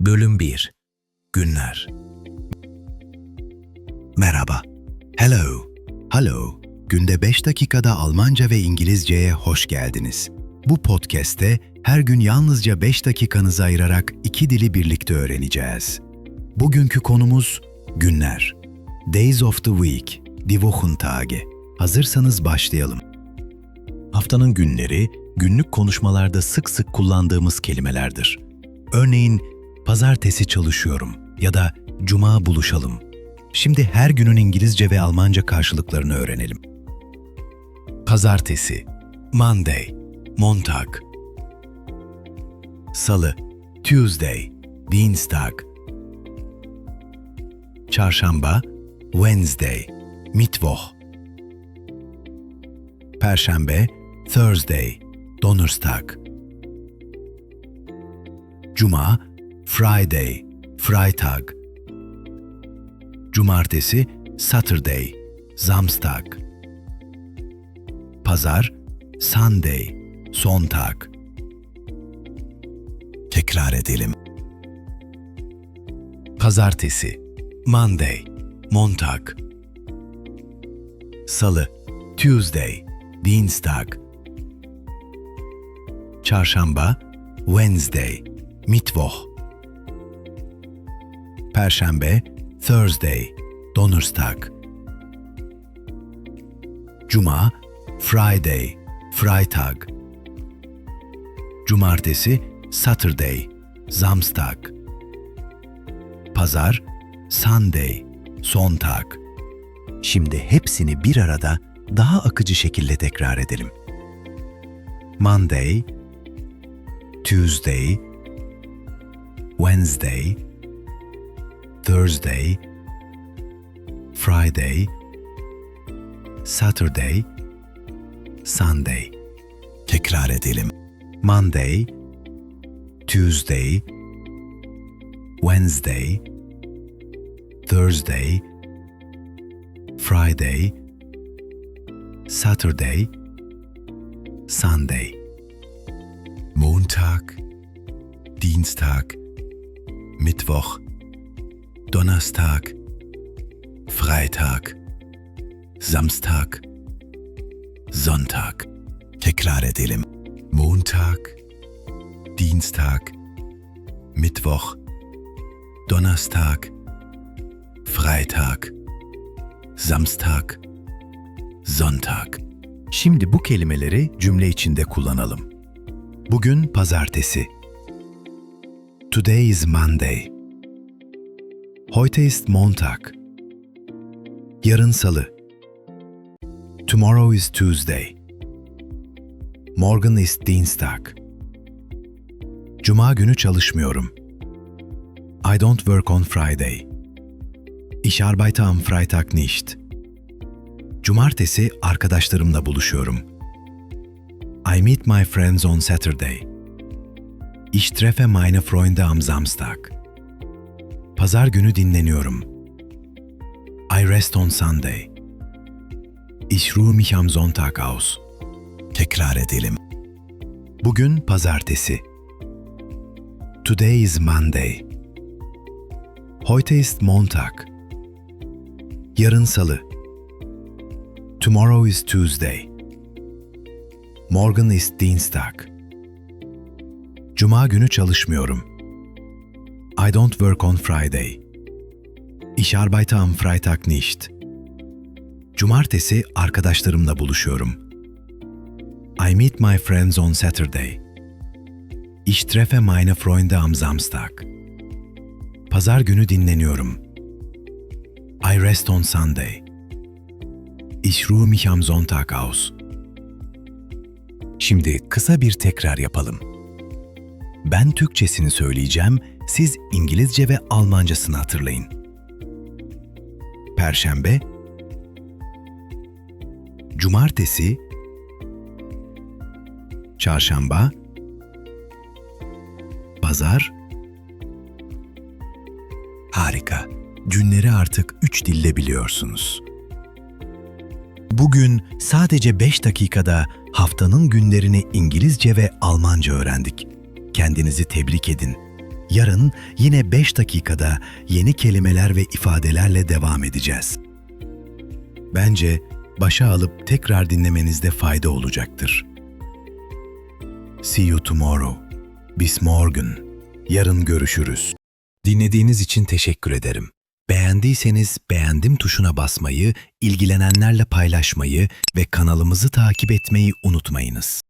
Bölüm 1 Günler Merhaba. Hello. Hello. Günde 5 dakikada Almanca ve İngilizceye hoş geldiniz. Bu podcast'te her gün yalnızca 5 dakikanızı ayırarak iki dili birlikte öğreneceğiz. Bugünkü konumuz günler. Days of the week, die Wochentage. Hazırsanız başlayalım. Haftanın günleri, günlük konuşmalarda sık sık kullandığımız kelimelerdir. Örneğin, pazartesi çalışıyorum ya da cuma buluşalım. Şimdi her günün İngilizce ve Almanca karşılıklarını öğrenelim. Pazartesi, Monday, Montag. Salı, Tuesday, Dienstag. Çarşamba, Wednesday, Mittwoch. Perşembe, Thursday, Donnerstag. Cuma, Friday, Freitag. Cumartesi, Saturday, Samstag. Pazar, Sunday, Sonntag. Tekrar edelim. Pazartesi, Monday, Montag. Salı, Tuesday, Dienstag. Çarşamba, Wednesday, Mittwoch. Perşembe, Thursday, Donnerstag. Cuma, Friday, Freitag. Cumartesi, Saturday, Samstag. Pazar, Sunday, Sonntag. Şimdi hepsini bir arada daha akıcı şekilde tekrar edelim. Monday, Tuesday, Wednesday, Thursday, Friday, Saturday, Sunday. Tekrar edelim. Monday, Tuesday, Wednesday, Thursday, Friday, Saturday, Sunday. Montag, Dienstag, Mittwoch, Donnerstag, Freitag, Samstag, Sonntag. Tekrar edelim. Montag, Dienstag, Mittwoch, Donnerstag, Freitag, Samstag, Sonntag. Şimdi bu kelimeleri cümle içinde kullanalım. Bugün pazartesi. Today is Monday. Heute Montag. Yarın salı. Tomorrow is Tuesday. Morgen ist Dienstag. Cuma günü çalışmıyorum. I don't work on Friday. Ich arbeite am Freitag nicht. Cumartesi arkadaşlarımla buluşuyorum. I meet my friends on Saturday. Ich treffe meine Freunde am Samstag. Pazar günü dinleniyorum. I rest on Sunday. Ich ruhe mich am Sonntag aus. Tekrar edelim. Bugün pazartesi. Today is Monday. Heute ist Montag. Yarın salı. Tomorrow is Tuesday. Morgen ist Dienstag. Cuma günü çalışmıyorum. I don't work on Friday. Ich arbeite am Freitag nicht. Cumartesi arkadaşlarımla buluşuyorum. I meet my friends on Saturday. Ich treffe meine Freunde am Samstag. Pazar günü dinleniyorum. I rest on Sunday. Ich ruhe mich am Sonntag aus. Şimdi kısa bir tekrar yapalım. Ben Türkçesini söyleyeceğim, siz İngilizce ve Almancasını hatırlayın. Perşembe, Cumartesi, Çarşamba, Pazar. Harika. Günleri artık üç dille biliyorsunuz. Bugün sadece 5 dakikada haftanın günlerini İngilizce ve Almanca öğrendik. Kendinizi tebrik edin. Yarın yine 5 dakikada yeni kelimeler ve ifadelerle devam edeceğiz. Bence başa alıp tekrar dinlemenizde fayda olacaktır. See you tomorrow. Bis morgen. Yarın görüşürüz. Dinlediğiniz için teşekkür ederim. Beğendiyseniz beğendim tuşuna basmayı, ilgilenenlerle paylaşmayı ve kanalımızı takip etmeyi unutmayınız.